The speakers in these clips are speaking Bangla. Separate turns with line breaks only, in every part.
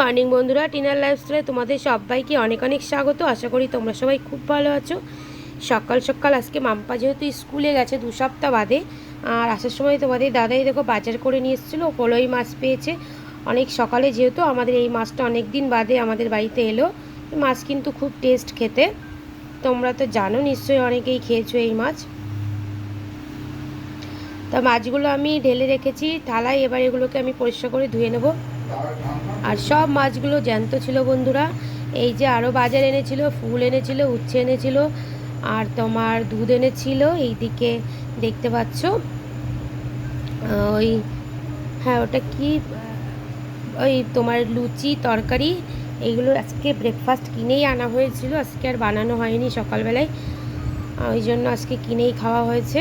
মর্নিং বন্ধুরা টিনার লাইফ লাইফস্টাইলে তোমাদের সবাইকে অনেক অনেক স্বাগত। আশা করি তোমরা সবাই খুব ভালো আছো। সকাল সকাল আজকে মাম্পা যেহেতু স্কুলে গেছে দু সপ্তাহ বাদে, আর আসার সময় তোমাদের দাদাই দেখো বাজার করে নিয়ে এসেছিল কলই মাছ পেয়েছে। অনেক সকালে যেহেতু আমাদের এই মাছটা অনেক দিন বাদে আমাদের বাড়িতে এলো মাছ কিন্তু খুব টেস্ট খেতে। তোমরা তো জানো নিশ্চয়ই অনেকেই খেয়েছো এই মাছ। তা মাছগুলো আমি ঢেলে রেখেছি, থালায় এবার এগুলোকে আমি পরিষ্কার করে ধুয়ে নেব। আর সব মাছগুলো জ্যান্ত ছিল বন্ধুরা। এই যে আরও বাজার এনেছিল, ফুল এনেছিল, উচ্ছে এনেছিল, আর তোমার দুধ এনেছিল। এইদিকে দেখতে পাচ্ছ ওই হ্যাঁ ওটা কি? ওই তোমার লুচি, তরকারি, এইগুলো আজকে ব্রেকফাস্ট কিনেই আনা হয়েছিল। আজকে আর বানানো হয়নি সকালবেলায়। ওই জন্য আজকে কিনেই খাওয়া হয়েছে।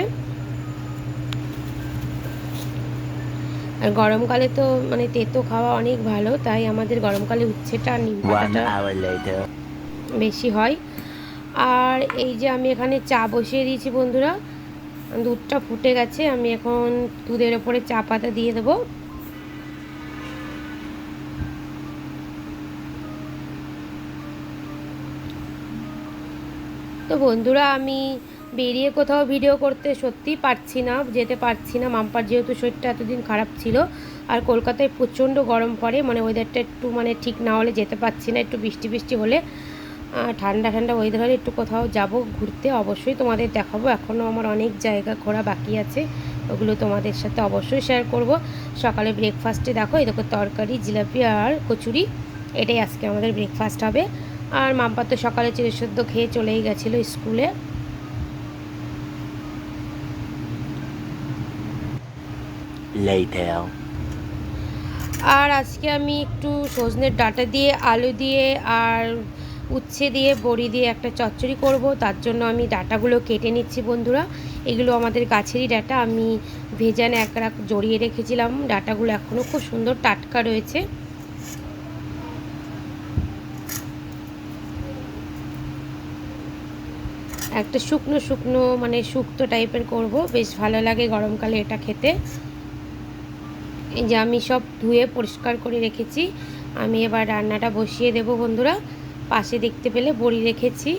আর গরমকালে তো মানে তেতো খাওয়া অনেক ভালো তাই আমাদের গরমকালে উচ্ছেটা আর নিম পাতাটা বেশি হয়। আর এই যে আমি এখানে চা বসিয়ে দিয়েছি বন্ধুরা দুধটা ফুটে গেছে আমি এখন দুধের ওপরে চা পাতা দিয়ে দেবো। তো বন্ধুরা, আমি বেরিয়ে কোথাও ভিডিও করতে সত্যিই পারছি না, যেতে পারছি না। মাম্পার যেহেতু শরীরটা এতদিন খারাপ ছিল, আর কলকাতায় প্রচণ্ড গরম পড়ে মানে ওয়েদারটা একটু মানে ঠিক না হলে যেতে পারছি না, একটু বৃষ্টি বৃষ্টি হলে। ঠান্ডা ঠান্ডা ওয়েদার হলে একটু কোথাও যাব ঘুরতে। অবশ্যই তোমাদের দেখাবো, এখনও আমার অনেক জায়গা ঘোরা বাকি আছে, ওগুলো তোমাদের সাথে অবশ্যই শেয়ার করব। সকালে ব্রেকফাস্টে দেখো, এই দেখো তরকারি, জিলাপি আর কচুরি, এটাই আজকে আমাদের ব্রেকফাস্ট হবে। আর মাম্পা তো সকালে চিড়ে সেদ্ধ খেয়ে চলেই গেছিল স্কুলে। আর আজকে আমি একটু সজনের ডাটা দিয়ে আলু দিয়ে আর উচ্ছে দিয়ে বড়ি দিয়ে একটা চচ্চড়ি করব। তার জন্য আমি ডাটাগুলো কেটে নিচ্ছি বন্ধুরা। এগুলো আমাদের গাছেরই ডাটা। আমি ভেজানে এক জড়িয়ে রেখেছিলাম। ডাটাগুলো এখনও খুব সুন্দর টাটকা রয়েছে। একটা শুকনো শুকনো মানে শুক্তো টাইপের করব। বেশ ভালো লাগে গরমকালে এটা খেতে। এই যে আমি সব ধুয়ে পরিষ্কার করে রেখেছি। আমি এবার রান্নাটা বসিয়ে দেব বন্ধুরা। পাশে দেখতে পেলে বড়ি রেখেছি।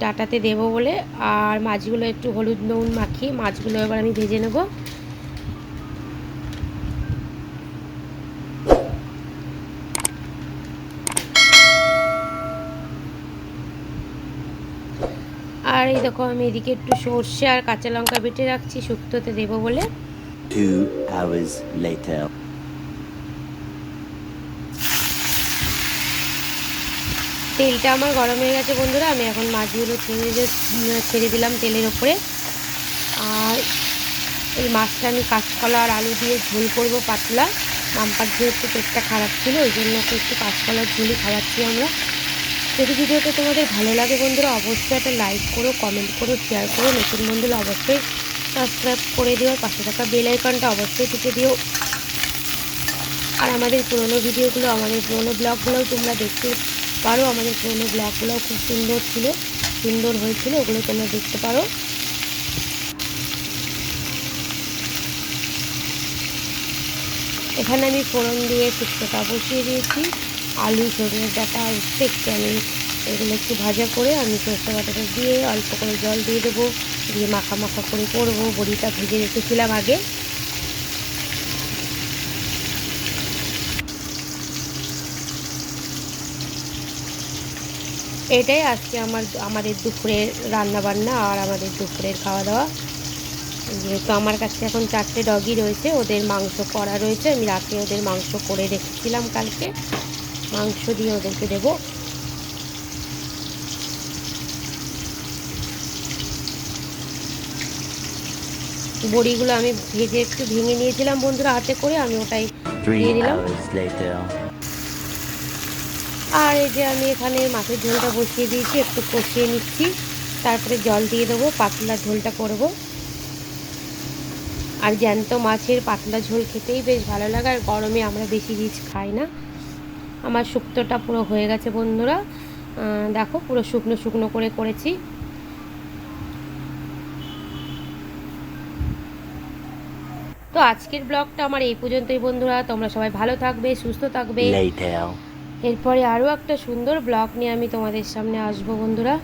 ডাটাতে দেব বলে। আর মাছগুলো একটু হলুদ নুন মাখিয়ে মাছগুলো এবার আমি ভেজে নেব। আর এই দেখো আমি এদিকে একটু সর্ষে আর কাঁচা লঙ্কা বেটে রাখছি শুক্তোতে দেবো বলে. তেলটা আমার গরম হয়ে গেছে বন্ধুরা আমি এখন মাছগুলো ছেড়ে ছেড়ে দিলাম তেলের ওপরে। আর এই মাছটা আমি কাঁচকলা আর আলু দিয়ে ঝোল করব পাতলা। মাম্পার যেহেতু পেটটা খারাপ ছিল ওই জন্য একটু কাঁচকলার ঝোলই খাওয়াচ্ছি আমরা। যদি ভিডিওটা তোমাদের ভালো লাগে বন্ধুরা, অবশ্যই একটা লাইক করো কমেন্ট করো শেয়ার করো। নতুন বন্ধুরা অবশ্যই সাবস্ক্রাইব করে দিও পাশে থাকা বেল আইকনটা অবশ্যই টিপে দিও। আর আমাদের পুরোনো ভিডিওগুলো, আমাদের পুরোনো ব্লগগুলোও তোমরা দেখতে পারো। আমাদের পুরোনো ব্লগগুলোও খুব সুন্দর ছিল, সুন্দর হয়েছিল, ওগুলো তোমরা দেখতে পারো। এখানে আমি ফোড়ন দিয়ে শুক্তোটা বসিয়ে দিয়েছি। আলু সজনের ডাটা উঠতে একটু আমি এগুলো একটু ভাজা করে আমি সরষে বাটাটা দিয়ে অল্প করে জল দিয়ে দেবো, দিয়ে মাখা মাখা করে করব, বড়িটা ভেজে রেখেছিলাম আগে। এটাই আজকে আমার, আমাদের দুপুরের রান্না বান্না আর আমাদের দুপুরের খাওয়া দাওয়া যেহেতু আমার কাছে এখন চারটে ডগি রয়েছে, ওদের মাংস করা রয়েছে, আমি রাতে ওদের মাংস করে রেখেছিলাম কালকে। মাংস দিয়ে ওদেরকে দেবো। বড়িগুলো আমি ভেজে একটু ভেঙে নিয়েছিলাম বন্ধুরা হাতে করে আমি ওটাই দিয়ে দিলাম। আর এই যে আমি এখানে মাছের ঝোলটা বসিয়ে দিয়েছি একটু কষিয়ে নিচ্ছি। তারপরে জল দিয়ে দেবো পাতলা ঝোলটা করব। আর জ্যান্ত মাছের পাতলা ঝোল খেতেই বেশ ভালো লাগে আর গরমে আমরা বেশি রিচ খাই না। আমার শুক্তোটা পুরো হয়ে গেছে বন্ধুরা। দেখো পুরো শুকনো শুকনো করে করেছি। তো আজকের ব্লগটা আমার এই পর্যন্তই বন্ধুরা। তোমরা সবাই ভালো থাকবে সুস্থ থাকবে। এরপরে আরও একটা সুন্দর ব্লগ নিয়ে আমি তোমাদের সামনে আসব বন্ধুরা।